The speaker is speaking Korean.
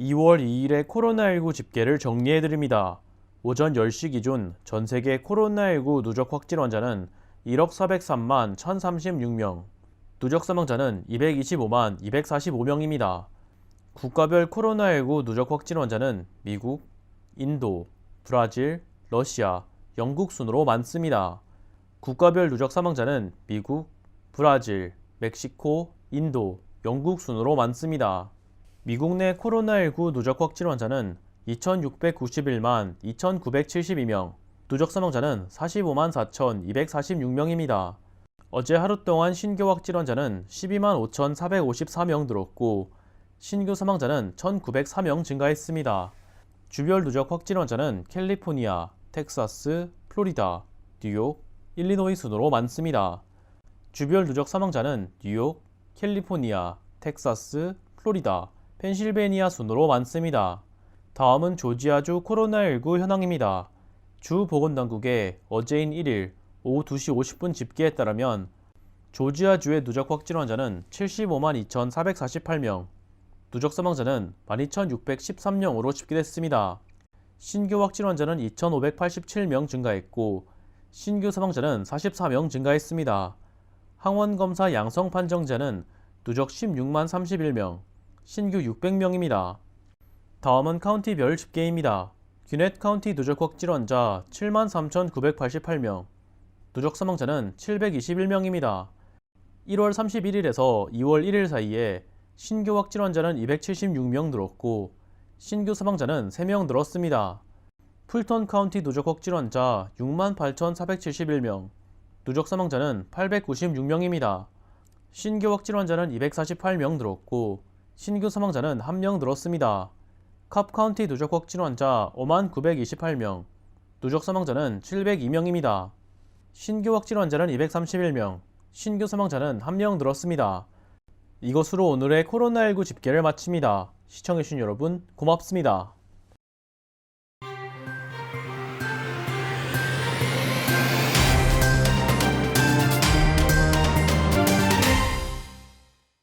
2월 2일의 코로나19 집계를 정리해드립니다. 오전 10시 기준 전 세계 코로나19 누적 확진 환자는 1억 403만 1036명, 누적 사망자는 225만 245명입니다. 국가별 코로나19 누적 확진 환자는 미국, 인도, 브라질, 러시아, 영국 순으로 많습니다. 국가별 누적 사망자는 미국, 브라질, 멕시코, 인도, 영국 순으로 많습니다. 미국 내 코로나19 누적 확진 환자는 2,691만 2,972명, 누적 사망자는 45만 4,246명입니다. 어제 하루 동안 신규 확진 환자는 12만 5,454명 늘었고, 신규 사망자는 1,904명 증가했습니다. 주별 누적 확진 환자는 캘리포니아, 텍사스, 플로리다, 뉴욕, 일리노이 순으로 많습니다. 주별 누적 사망자는 뉴욕, 캘리포니아, 텍사스, 플로리다, 펜실베니아 순으로 많습니다. 다음은 조지아주 코로나19 현황입니다. 주 보건당국의 어제인 1일 오후 2시 50분 집계에 따르면 조지아주의 누적 확진 환자는 75만 2,448명, 누적 사망자는 12,613명으로 집계됐습니다. 신규 확진 환자는 2,587명 증가했고 신규 사망자는 44명 증가했습니다. 항원 검사 양성 판정자는 누적 16만 31명, 신규 600명입니다. 다음은 카운티별 집계입니다. 귀넷 카운티 누적 확진 환자 7만 3,988명, 누적 사망자는 721명입니다. 1월 31일에서 2월 1일 사이에 신규 확진 환자는 276명 늘었고 신규 사망자는 3명 늘었습니다. 풀턴 카운티 누적 확진 환자 6만 8,471명, 누적 사망자는 896명입니다. 신규 확진 환자는 248명 늘었고 신규 사망자는 1명 늘었습니다. 캅 카운티 누적 확진 환자 5만 928명, 누적 사망자는 702명입니다. 신규 확진 환자는 231명, 신규 사망자는 1명 늘었습니다. 이것으로 오늘의 코로나19 집계를 마칩니다. 시청해주신 여러분 고맙습니다.